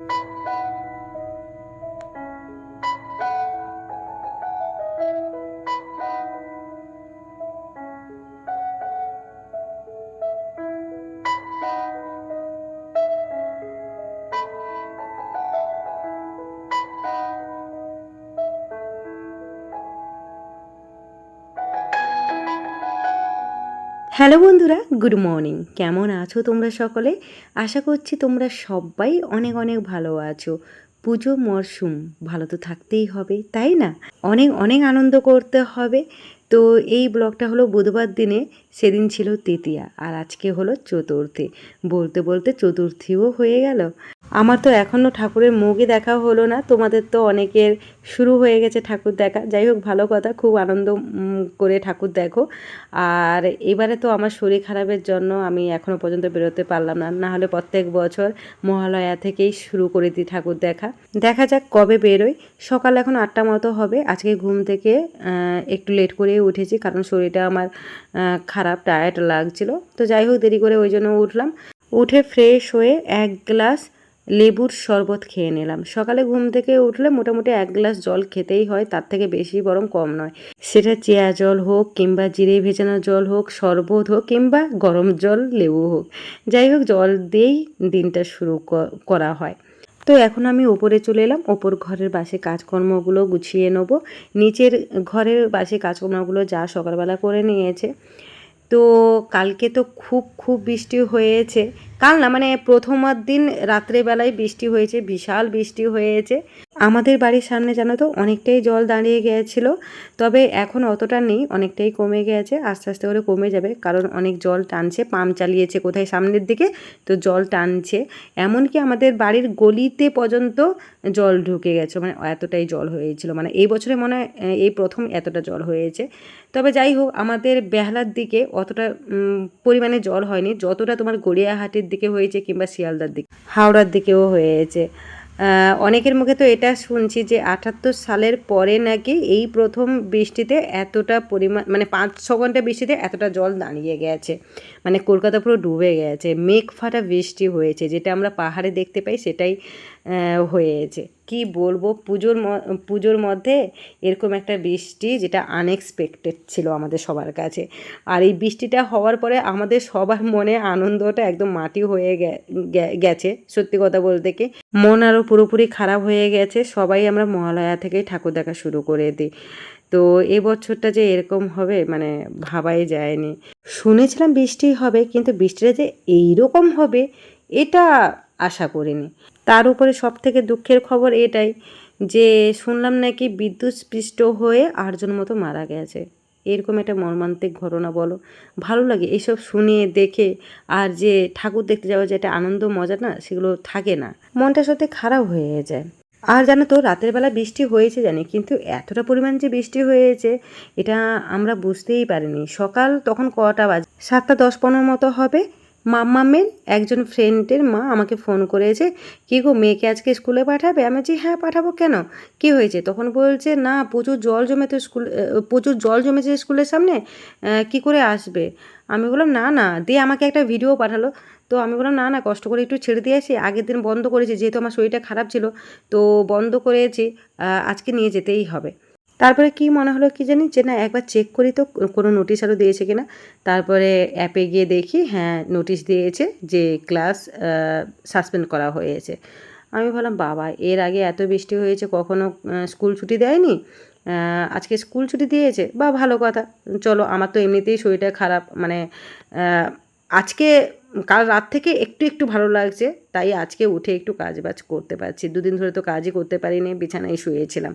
you hello বন্ধুরা, good morning. কেমন আছো তোমরা সকলে? আশা করছি তোমরা সবাই অনেক অনেক ভালো আছো। পুজো মরশুম, ভালো তো থাকতেই হবে, তাই না? অনেক অনেক আনন্দ করতে হবে। তো এই ব্লগটা হলো বুধবার দিনে, সেদিন ছিল তৃতীয়া আর আজকে হলো চতুর্থী। বলতে বলতে চতুর্থীও হয়ে গেল। আমার তো এখনও ঠাকুরের মুখই দেখা হলো না। তোমাদের তো অনেকের শুরু হয়ে গেছে ঠাকুর দেখা। যাই হোক, ভালো কথা, খুব আনন্দ করে ঠাকুর দেখো। আর এবারে তো আমার শরীর খারাপের জন্য আমি এখনও পর্যন্ত বেরোতে পারলাম না। না হলে প্রত্যেক বছর মহালয়া থেকেই শুরু করে দিই ঠাকুর দেখা। দেখা যাক কবে বেরোই। সকাল এখন আটটা মতো হবে। আজকে ঘুম থেকে একটু লেট করে উঠেছি কারণ শরীরটা আমার খারাপ টায়ার্ড লাগছিল। তো যাই হোক, দেরি করে ওই জন্য উঠলাম। উঠে ফ্রেশ হয়ে এক গ্লাস লেবুর শরবত খেয়ে নিলাম। সকালে ঘুম থেকে উঠলে মোটামুটি এক গ্লাস জল খেতেই হয়, তার থেকে বেশি বরং কম নয়। সেটা চেয়া জল হোক কিংবা জিরে ভেজানো জল হোক, শরবত হোক কিংবা গরম জল, লেবু হোক, যাই হোক জল দিয়েই দিনটা শুরু করা হয়। তো এখন আমি ওপরে চলে এলাম, ওপর ঘরের বাসে কাজকর্মগুলো গুছিয়ে নেব। নিচের ঘরের বাসে কাজকর্মগুলো যা সকালবেলা করে নিয়েছে। তো কালকে তো খুব খুব বৃষ্টি হয়েছে। কাল না মানে প্রথমার দিন রাত্রেবেলায় বৃষ্টি হয়েছে, বিশাল বৃষ্টি হয়েছে। আমাদের বাড়ির সামনে জানো তো অনেকটাই জল দাঁড়িয়ে গিয়েছিল, তবে এখন অতটা নেই, অনেকটাই কমে গেছে আস্তে আস্তে করে কমে যাবে, কারণ অনেক জল টানছে, পাম্প চালিয়েছে কোথায় সামনের দিকে, তো জল টানছে। এমনকি আমাদের বাড়ির গলিতে পর্যন্ত জল ঢুকে গেছে মানে এতটাই জল হয়েছিল মানে এই বছরে মনে হয় এই প্রথম এতটা জল হয়েছে। তবে যাই হোক, আমাদের বেহালার দিকে অতটা পরিমাণে জল হয়নি, যতটা তোমার গড়িয়াহাটের দিকে হয়েছে কিংবা শিয়ালদার দিকে, হাওড়ার দিকেও হয়েছে। অনেকের মুখে তো এটা শুনছি যে আটাত্তর সালের পরে নাকি এই প্রথম বৃষ্টিতে এতটা পরিমাণ মানে পাঁচ ছ ঘণ্টা বৃষ্টিতে এতটা জল দাঁড়িয়ে গেছে। মানে কলকাতা পুরো ডুবে গেছে। মেঘ ফাটা বৃষ্টি হয়েছে। যেটা আমরা পাহাড়ে দেখতে পাই সেটাই হয়েছে। কি বলব? পুজোর পুজোর মধ্যে এরকম একটা বৃষ্টি যেটা আনএক্সপেক্টেড ছিল আমাদের সবার কাছে। আর এই বৃষ্টিটা হওয়ার পরে আমাদের সবার মনে আনন্দটা একদম মাটি হয়ে গেছে। সত্যি কথা বলতে কি, মন আরও পুরোপুরি খারাপ হয়ে গেছে। সবাই আমরা মহালয়া থেকেই ঠাকুর দেখা শুরু করে দিই। তো এই বছরটা যে এরকম হবে মানে ভাবাই যায়নি। শুনেছিলাম বৃষ্টি হবে, কিন্তু বৃষ্টিটা যে এইরকম হবে, এটা আশা করিনি। তার উপরে সব থেকে দুঃখের খবর এটাই যে শুনলাম নাকি বিদ্যুৎ স্পৃষ্ট হয়ে আটজন মতো মারা গেছে। এরকম একটা মর্মান্তিক ঘটনা বলো। ভালো লাগে এইসব শুনে, দেখে আর যে ঠাকুর দেখতে যাওয়া যে একটা আনন্দ, মজা না, সেগুলো থাকে না। মনটা সত্যি খারাপ হয়ে যায়। আর জানো তো, রাতের বেলা বৃষ্টি হয়েছে জানি, কিন্তু এতটা পরিমাণ যে বৃষ্টি হয়েছে, এটা আমরা বুঝতেই পারিনি। সকাল তখন কটা বাজে? সাতটা দশ পনেরো মতো হবে। মাম্মামের একজন ফ্রেন্ডের মা আমাকে ফোন করেছে, কি গো, মেয়েকে আজকে স্কুলে পাঠাবে? আমি বলছি হ্যাঁ পাঠাবো কেন? কি হয়েছে? তখন বলছে, না, প্রচুর জল জমেছে স্কুল প্রচুর জল জমেছে স্কুলের সামনে কি করে আসবে? আমি বললাম, না না দিয়ে আমাকে একটা ভিডিও পাঠালো। তো আমি বললাম, না না, কষ্ট করে একটু ছেড়ে দিয়ে আসি, আগের দিন বন্ধ করেছি, যেহেতু আমার শরীরটা খারাপ ছিল, তো বন্ধ করেছি আজকে নিয়ে যেতেই হবে। তারপরে কি মনে হলো কি জানি যে না, একবার চেক করি তো, কোনো নোটিশ আরও দিয়েছে কিনা। তারপরে অ্যাপে গিয়ে দেখি হ্যাঁ নোটিশ দিয়েছে যে ক্লাস সাসপেন্ড করা হয়েছে। আমি ভাবলাম, বাবা, এর আগে এত বৃষ্টি হয়েছে, কখনো স্কুল ছুটি দেয়নি? আজকে স্কুল ছুটি দিয়েছে? বা ভালো কথা, চলো, আমার তো এমনিতেই শরীরটা খারাপ মানে আজকে, কাল রাত থেকে একটু একটু ভালো লাগছে। তাই আজকে উঠে একটু কাজ বাজ করতে পারছি। দুদিন ধরে তো কাজই করতে পারিনি, বিছানায় শুয়েছিলাম।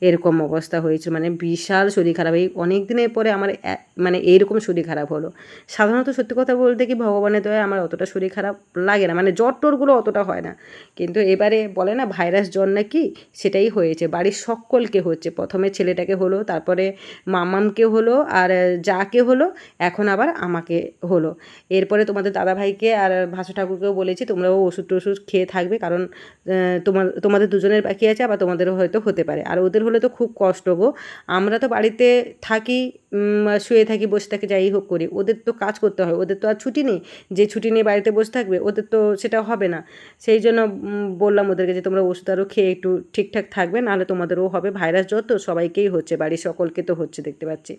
এরকম অবস্থা হয়েছিল। মানে বিশাল শরীর খারাপ। এই অনেক দিনের পরে আমার মানে এইরকম শরীর খারাপ হলো। সাধারণত সত্যি কথা বলতে কি ভগবানের দয়ায় আমার অতটা শরীর খারাপ লাগে না। মানে জ্বর টরগুলো অতটা হয় না। কিন্তু এবারে বলে না ভাইরাস জ্বর নাকি সেটাই হয়েছে। বাড়ির সকলকে হচ্ছে। প্রথমে ছেলেটাকে হলো, তারপরে মামামকে হলো, আর যাকে হলো, এখন আবার আমাকে হলো। এরপরে তোমাদের দাদাভাইকে আর ভাসু ঠাকুরকেও বলেছি, তোমরাও ওষুধ টষুধ খেয়ে থাকবে, কারণ তোমার, তোমাদের দুজনের বাকি আছে, আবার তোমাদেরও হয়তো হতে পারে। আর ওদের হলে তো খুব কষ্ট গো। আমরা তো বাড়িতে থাকি শুয়ে থাকি, বসে থাকি, যাই হোক করি। ওদের তো কাজ করতে হয় ওদের তো আর ছুটি নেই। যে ছুটি নিয়ে বাড়িতে বসে থাকবে, ওদের তো সেটা হবে না। সেই জন্য বললাম ওদেরকে যে তোমরা ওষুধ আরও খেয়ে একটু ঠিকঠাক থাকবে, নাহলে তোমাদেরও হবে ভাইরাস জ্বর তো সবাইকেই হচ্ছে, বাড়ির সকলকে তো হচ্ছে, দেখতে পাচ্ছি।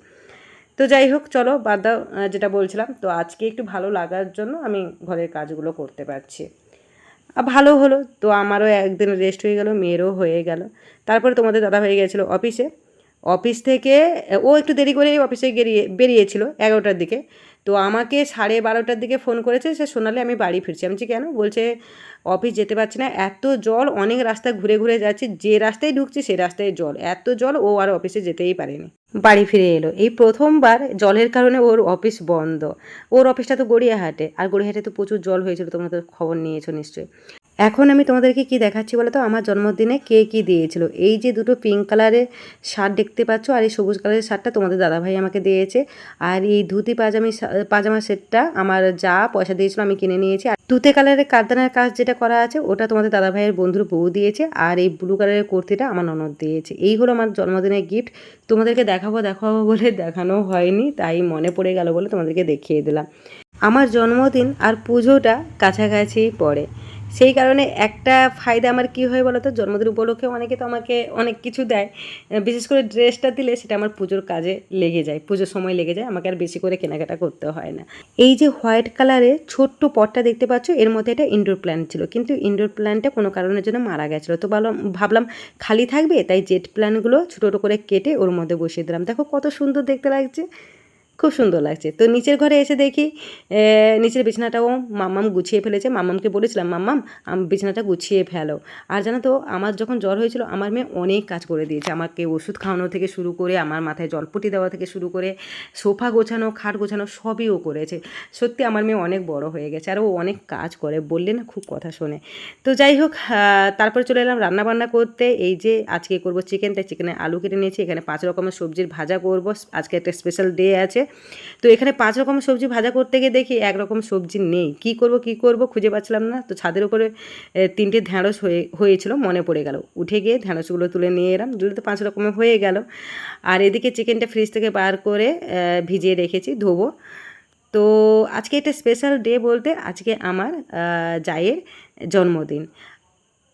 তো যাই হোক, চলো বাদ দাও যেটা বলছিলাম। তো আজকে একটু ভালো লাগার জন্য আমি ঘরের কাজগুলো করতে পারছি। ভালো হলো। তো আমারও একদিন রেস্ট হয়ে গেল, মেয়েরও হয়ে গেল। তারপরে তোমাদের দাদা হয়ে গেছিল অফিসে অফিস থেকে, ও একটু দেরি করেই অফিসে গেরিয়ে, বেরিয়েছিল এগারোটার দিকে। তো আমাকে সাড়ে বারোটার দিকে ফোন করেছে, সে শোনালে আমি বাড়ি ফিরছি। আমি কেন? বলছে অফিস যেতে পারছি না, এত জল অনেক রাস্তা ঘুরে ঘুরে যাচ্ছে, যে রাস্তায় ঢুকছি সে রাস্তায় জল এত জল ও আর অফিসে যেতেই পারেনি। বাড়ি ফিরে এলো। এই প্রথমবার জলের কারণে ওর অফিস বন্ধ। ওর অফিসটা তো গড়িয়াহাটে, আর গড়িয়াহাটে তো প্রচুর জল হয়েছিল, তোমরা তো খবর নিয়েছো নিশ্চয়ই। এখন আমি তোমাদেরকে কি দেখাচ্ছি বলো তো? আমার জন্মদিনে কে কি দিয়েছিল? এই যে দুটো পিঙ্ক কালারের শার্ট দেখতে পাচ্ছ আর এই সবুজ কালারের শার্টটা তোমাদের দাদাভাই আমাকে দিয়েছে। আর এই ধুতি পাজামি পাজামা সেটটা আমার যা পয়সা দিয়েছিল আমি কিনে নিয়েছি। আর তুতে কালারের কারদানার কাজ যেটা করা আছে, ওটা তোমাদের দাদাভাইয়ের বন্ধুর বউ দিয়েছে। আর এই ব্লু কালারের কুর্তিটা আমার ননদ দিয়েছে। এই হলো আমার জন্মদিনের গিফট তোমাদেরকে দেখাবো দেখাবো বলে দেখানো হয়নি, তাই মনে পড়ে গেল বলে তোমাদেরকে দেখিয়ে দিলাম। আমার জন্মদিন আর পুজোটা কাছাকাছিই পড়ে। সেই কারণে একটা ফায়দা আমার কি হয় বলো তো জন্মদিন উপলক্ষে অনেকে তো আমাকে অনেক কিছু দেয়। বিশেষ করে ড্রেসটা দিলে সেটা আমার পুজোর কাজে লেগে যায়, পুজোর সময় লেগে যায়, আমাকে আর বেশি করে কেনাকাটা করতে হয় না। এই যে হোয়াইট কালারে ছোট্ট পটটা দেখতে পাচ্ছ, এর মধ্যে একটা ইনডোর প্ল্যান্ট ছিল, কিন্তু ইনডোর প্ল্যান্টটা কোনো কারণের জন্য মারা গেছিল। তো ভাবলাম ভাবলাম খালি থাকবে, তাই জেট প্ল্যান্টগুলো ছোটো ছোটো করে কেটে ওর মধ্যে বসিয়ে দিলাম। দেখো কত সুন্দর দেখতে লাগছে। খুব সুন্দর লাগছে। তো নিচের ঘরে এসে দেখি নিচের বিছানাটাও মাম্মাম গুছিয়ে ফেলেছে। মাম্মামকে বলেছিলাম, মাম্মাম বিছানাটা গুছিয়ে ফেলো। আর জানো তো, আমার যখন জ্বর হয়েছিল, আমার মেয়ে অনেক কাজ করে দিয়েছে। আমাকে ওষুধ খাওয়ানো থেকে শুরু করে, আমার মাথায় জলপটি দেওয়া থেকে শুরু করে, সোফা গোছানো, খাট গোছানো, সবই ও করেছে। সত্যি আমার মেয়ে অনেক বড় হয়ে গেছে আর ও অনেক কাজ করে, বললে না খুব কথা শোনে। তো যাই হোক তারপর চলে এলাম রান্না বান্না করতে। এই যে আজকে করব চিকেনটা চিকেনে আলু কেটে নিয়েছি। এখানে পাঁচ রকমের সবজির ভাজা করব। আজকে একটা স্পেশাল ডে আছে। তো এখানে পাঁচ রকম সবজি ভাজা করতে গিয়ে দেখি এক রকম সবজি নেই। কি করব কি করব খুঁজে পাচ্ছিলাম না। তো ছাদের উপরে তিনটে ঢ্যাঁড়স হয়ে, হয়েছিল, মনে পড়ে গেল। উঠে গিয়ে ঢ্যাঁড়সগুলো তুলে নিয়ে এলাম। দুটো তো পাঁচ রকমের হয়ে গেল। আর এদিকে চিকেনটা ফ্রিজ থেকে বার করে ভিজিয়ে রেখেছি, ধোবো। তো আজকে এটা স্পেশাল ডে বলতে আজকে আমার জায়ের জন্মদিন।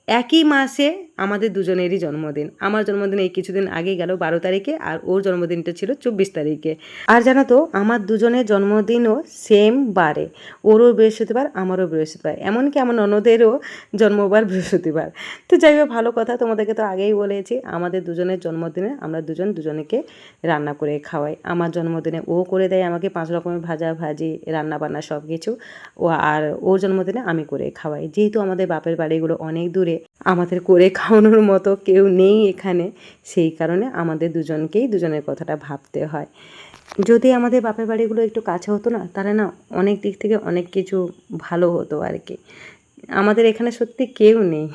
একই মাসে আমাদের দুজনেরই জন্মদিন। আমার জন্মদিন এই কিছুদিন আগে গেল, বারো তারিখে, আর ওর জন্মদিনটা ছিল চব্বিশ তারিখে। আর জানো তো, আমার দুজনের জন্মদিনও সেম বারে। ওরও বৃহস্পতিবার, আমারও বৃহস্পতিবার। এমনকি আমার ননদেরও জন্মবার বৃহস্পতিবার। তো যাই হোক, ভালো কথা, তোমাদেরকে তো আগেই বলেছি, আমাদের দুজনের জন্মদিনে আমরা দুজন দুজনকে রান্না করে খাওয়াই। আমার জন্মদিনে ও করে দেয় আমাকে পাঁচ রকমের ভাজা ভাজি, রান্না বান্না সব কিছু ও আর ওর জন্মদিনে আমি করে খাওয়াই। যেহেতু আমাদের বাপের বাড়িগুলো অনেক দূরে আমাদের করে খাওয়ানোর মতো কেউ নেই এখানে। সেই কারণে আমাদের দুজনকেই দুজনের কথাটা ভাবতে হয়। যদি আমাদের বাপের বাড়িগুলো একটু কাছে হতো না, তাহলে না অনেক দিক থেকে অনেক কিছু ভালো হতো আর কি। আমাদের এখানে সত্যি কেউ নেই।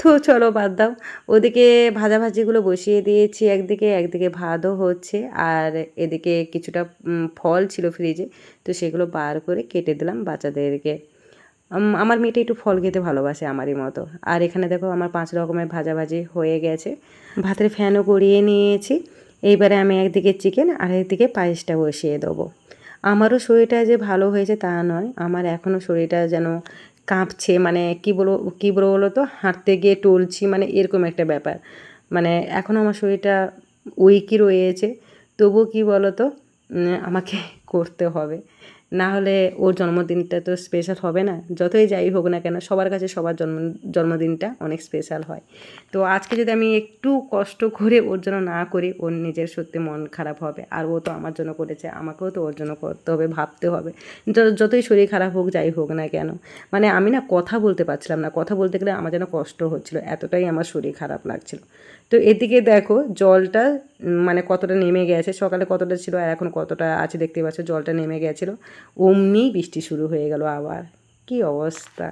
তো চলো বাদ দাও। ওদিকে ভাজাভাজিগুলো বসিয়ে দিয়েছি একদিকে একদিকে ভাতও হচ্ছে আর এদিকে কিছুটা ফল ছিল ফ্রিজে তো সেগুলো বার করে কেটে দিলাম বাচ্চাদেরকে। আমার মেয়েটা একটু ফল খেতে ভালোবাসে আমারই মতো। আর এখানে দেখো আমার পাঁচ রকমের ভাজাভাজি হয়ে গেছে। ভাতের ফ্যানও গড়িয়ে নিয়েছি। এইবারে আমি একদিকে চিকেন আর একদিকে পায়েসটা বসিয়ে দেবো। আমারও শরীরটা যে ভালো হয়েছে তা নয়। আমার এখনও শরীরটা যেন কাঁপছে মানে কী বলব কী বলব বলো তো? হাঁটতে গিয়ে টলছি মানে এরকম একটা ব্যাপার। মানে এখনও আমার শরীরটা উইকই রয়েছে। তবুও কী বলো তো? আমাকে করতে হবে। না হলে ওর জন্মদিনটা তো স্পেশাল হবে না। যতই যাই হোক না কেন, সবার কাছে সবার জন্ম, জন্মদিনটা অনেক স্পেশাল হয়। তো আজকে যদি আমি একটু কষ্ট করে ওর জন্য না করি, ওর নিজের সত্যি মন খারাপ হবে। আর ও তো আমার জন্য করেছে, আমাকেও তো ওর জন্য করতে হবে, ভাবতে হবে। যতই শরীর খারাপ হোক, যাই হোক না কেন। মানে আমি না কথা বলতে পারছিলাম না। কথা বলতে গেলে আমার যেন কষ্ট হচ্ছিল, এতটাই আমার শরীর খারাপ লাগছিল। তো এদিকে দেখো জলটা মানে কতটা নেমে গেছে। সকালে কতটা ছিল আর এখন কতটা আছে দেখতে পাচ্ছ, জলটা নেমে গেছিল। অমনি বৃষ্টি শুরু হয়ে গেল আবার। কি অবস্থা?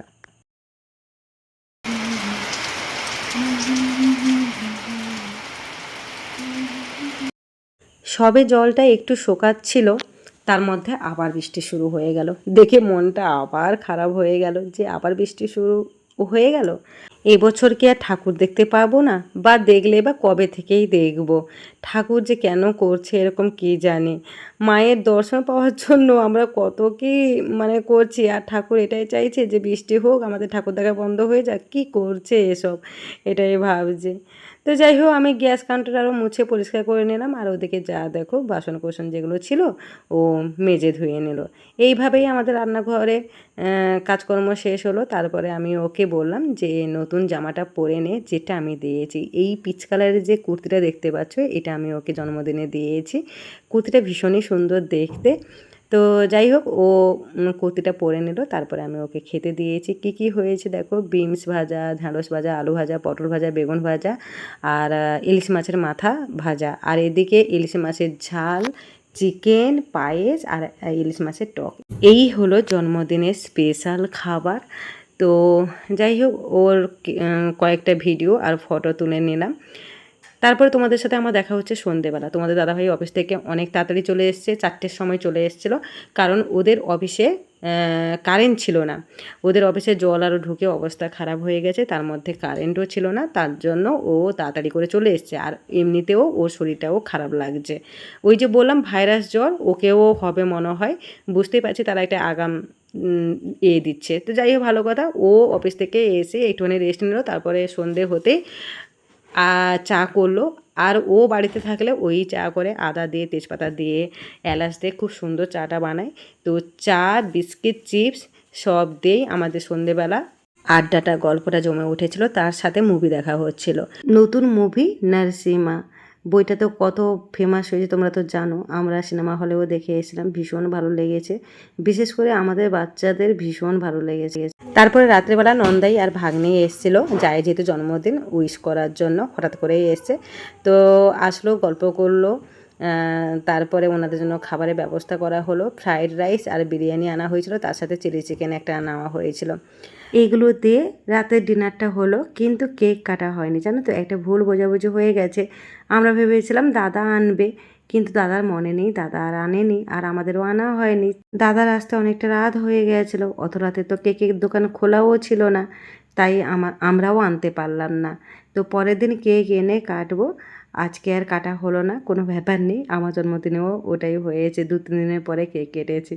সবে জলটা একটু শোকাচ্ছিল, তার মধ্যে আবার বৃষ্টি শুরু হয়ে গেল। দেখে মনটা আবার খারাপ হয়ে গেল যে আবার বৃষ্টি শুরু হয়ে গেল। এবছর কি আর ঠাকুর দেখতে পাবো না? বা দেখলে বা কবে থেকেই দেখব? ঠাকুর যে কেন করছে এরকম কি জানে? মায়ের দর্শন পাওয়ার জন্য আমরা কত কি মানে করছি। আর ঠাকুর এটাই চাইছে যে বৃষ্টি হোক, আমাদের ঠাকুর দেখা বন্ধ হয়ে যাক। কি করছে এসব? এটাই ভাবছে। তো যাই হোক আমি গ্যাস কাউন্টার আরও মুছে পরিষ্কার করে নিলাম, আর ওদিকে যা দেখো বাসন কোসন যেগুলো ছিল, ও মেজে ধুয়ে নিল। এইভাবেই আমাদের রান্নাঘরে কাজকর্ম শেষ হলো। তারপরে আমি ওকে বললাম যে, নতুন জামাটা পরে নে, যেটা আমি দিয়েছি। এই পিচ কালারের যে কুর্তিটা দেখতে পাচ্ছ, এটা আমি ওকে জন্মদিনে দিয়েছি। কুর্তিটা ভীষণই সুন্দর দেখতে। তো যাই হোক, ও কুর্তিটা পরে নিল, তারপরে আমি ওকে খেতে দিয়েছি। কি কি হয়েছে দেখো? বিনস ভাজা, ঢ্যাঁড়স ভাজা, আলু ভাজা, পটল ভাজা, বেগুন ভাজা আর ইলিশ মাছের মাথা ভাজা। আর এদিকে ইলিশ মাছের ঝাল, চিকেন, পায়েস আর ইলিশ মাছের টক। এই হলো জন্মদিনের স্পেশাল খাবার। তো যাই হোক, ওর কয়েকটা ভিডিও আর ফটো তুলে নিলাম। তারপরে তোমাদের সাথে আমার দেখা হচ্ছে সন্ধেবেলা। তোমাদের দাদাভাই অফিস থেকে অনেক তাড়াতাড়ি চলে এসছে, চারটের সময় চলে এসেছিল। কারণ ওদের অফিসে কারেন্ট ছিল না। ওদের অফিসে জল আরও ঢুকে অবস্থা খারাপ হয়ে গেছে, তার মধ্যে কারেন্টও ছিল না, তার জন্য ও তাড়াতাড়ি করে চলে এসছে। আর এমনিতেও ওর শরীরটাও খারাপ লাগছে। ওই যে বললাম, ভাইরাস জ্বর, ওকেও হবে মনে হয়। বুঝতেই পারছি তারা একটা আগাম এ দিচ্ছে। তো যাই হোক, ভালো কথা। ও অফিস থেকে এসে একটুখানি রেস্ট নিল, তারপরে সন্ধে হতেই চা করল। আর ও বাড়িতে থাকলে ওই চা করে আদা দিয়ে, তেজপাতা দিয়ে, এলাচ দিয়ে খুব সুন্দর চাটা বানায়। তো চা, বিস্কিট, চিপস সব দিয়েই আমাদের সন্ধেবেলা আড্ডাটা, গল্পটা জমে উঠেছিল। তার সাথে মুভি দেখা হচ্ছিল। নতুন মুভি নার্সিমা। বইটা তো কত ফেমাস হয়েছে তোমরা তো জানো। আমরা সিনেমা হলেও দেখে এসেছিলাম, ভীষণ ভালো লেগেছে। বিশেষ করে আমাদের বাচ্চাদের ভীষণ ভালো লেগেছে। তারপরে রাত্রেবেলা নন্দাই আর ভাগ্নে এসেছিল, যায় যেহেতু জন্মদিন উইশ করার জন্য হঠাৎ করেই এসছে। তো আসলো, গল্প করল তারপরে ওনাদের জন্য খাবারের ব্যবস্থা করা হলো ফ্রাইড রাইস আর বিরিয়ানি আনা হয়েছিল, তার সাথে চিলি চিকেন একটা নেওয়া হয়েছিল। এইগুলো দিয়ে রাতের ডিনারটা হলো, কিন্তু কেক কাটা হয়নি। জানো তো, একটা ভুল বোঝাবুঝি হয়ে গেছে। আমরা ভেবেছিলাম দাদা আনবে, কিন্তু দাদার মনে নেই, দাদা আর আনেনি, আর আমাদেরও আনা হয়নি। দাদার আসতে অনেকটা রাত হয়ে গিয়েছিল অত রাতে তো কেকের দোকান খোলাও ছিল না, তাই আমা, আমরাও আনতে পারলাম না। তো পরের দিন কেক এনে কাটবো, আজকে আর কাটা হলো না, কোনো ব্যাপার নেই, আমার জন্মদিনেও ওটাই হয়েছে দু তিন দিনের পরে কেক কেটেছি।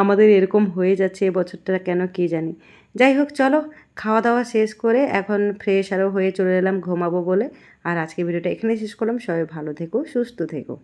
আমাদের এরকম হয়ে যাচ্ছে এ বছরটা কেন কে জানি। যাই হোক, চলো খাওয়া দাওয়া শেষ করে এখন ফ্রেশ আরও হয়ে চলে এলাম ঘুমাবো বলে। আর আজকে ভিডিওটা এখানে শেষ করলাম। সবাই ভালো থেকো, সুস্থ থেকো।